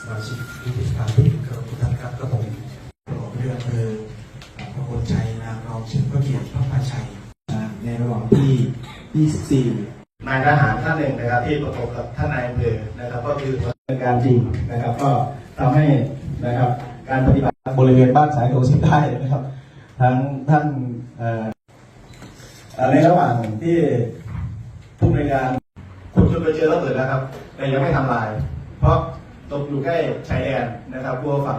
สมาชิกผู้ติดตามที่เคารพทุกท่านครับกระผมหลวงเรืออำเภอพระพลชัยนางรองเฉลิมพระเกียรติพระพาชัยในระหว่างที่ 24 นายทหารท่านหนึ่งนะครับที่ประกบกับท่านนายอำเภอนะครับ ก็คือเป็นการจริงนะครับ ก็ทำให้นะครับการปฏิบัติบริเวณบ้านสายโดสิบได้นะครับทั้งท่านเอ่อเอ่อในระหว่างที่ผู้ในวยการคุณจนไปเจอระเบิดแล้วครับ แต่ยังไม่ทำลาย เพราะ ตกอยู่ใกล้ชายแดนนะครับกลัวฝั่ง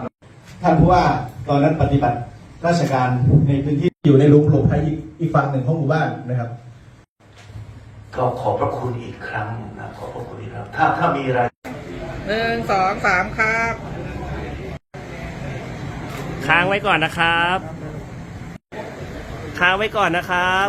ท่านผู้ว่าตอนนั้นปฏิบัติราชการในพื้นที่อยู่ในหลุมหลบภัยอีกอีกฝั่งหนึ่งของหมู่บ้านนะครับ ก็ขอบพระคุณอีกครั้งนะขอบพระคุณอีกครั้งถ้าถ้ามีอะไรหนึ่งสองสามครับ ค้างไว้ก่อนนะครับ ค้างไว้ก่อนนะครับ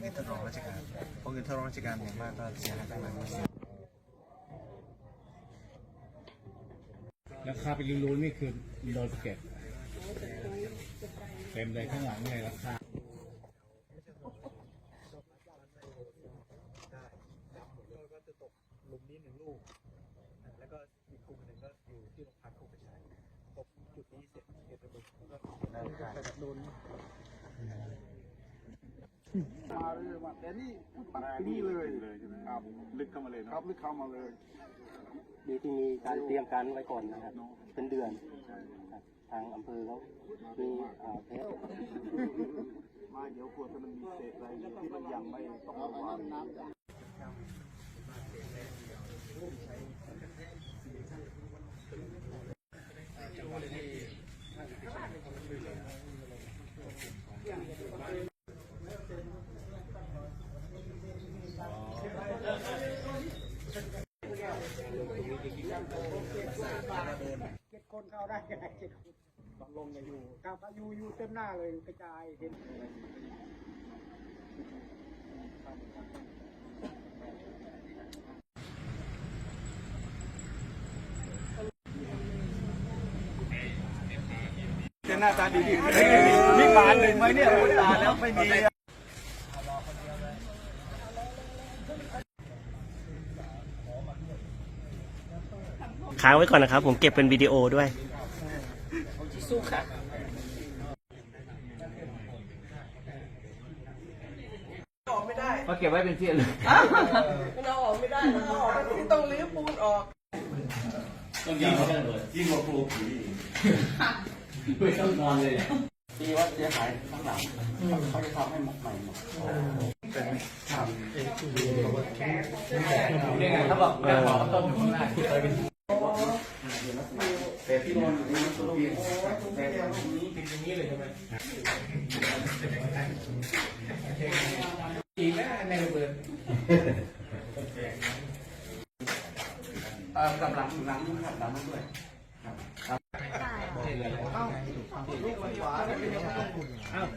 งินทดลองราชการเพราะเงินทดลองราชการอย่างมากก็เสียหายไปหลายหมื่นราคาเป็นรูๆนี่คือโดนสะเก็ตเต็มเลยข้างหลังเลยราคาลุมนี้หนึ่งลูก แล้วก็อีกกลุ่มหนึ่งก็อยู่ที่โรงพักโคกกระชายพบจุดนี้เสร็จเหตุระเบิดแล้วก็โดน มาเลยมาแต่นี่ปักที่นี่เลยเลยใช่ไหมครับลึกเข้ามาเลยครับลึกเข้ามาเลยดีที่มีการเตรียมการไว้ก่อนนะครับ เป็นเดือนครับทางอำเภอเขามีอ่าแพทย์มาเดี๋ยวกลัวถ้ามันมีเศษอะไรที่มันยังไม่ต้องระวัง เจ็ดคนเข้าได้ยังไงเจ็ดคนต้องลงอย่าอยู่ครับอยู่อยู่เต็มหน้าเลยกระจายเห็นหน้าตาดีดีมีบานหนึ่งไหมเนี่ยโอ้ยตาแล้วไม่มี ค้างไว้ก่อนนะครับ ผมเก็บเป็นวิดีโอด้วยเราออกไม่ได้เราออกไม่ได้ต้องรื้อปูนออกต้องยิงเขาได้เลยยิงกว่าครูผีไม่ต้องนอนเลยที่ว่าเสียหายข้างหลังเขาจะทำให้หมดใหม่หมดยังไงเขาบอกแกขอต้นอยู่ข้างหน้า เคยเป็นแต่ที่นอนอยู่นี่ตัวนี้แต่เป็นอย่างนี้เลยใช่ไหมอีกนะในระเบิดเอ่อกำลังหลังครับหลังด้วยอ้าว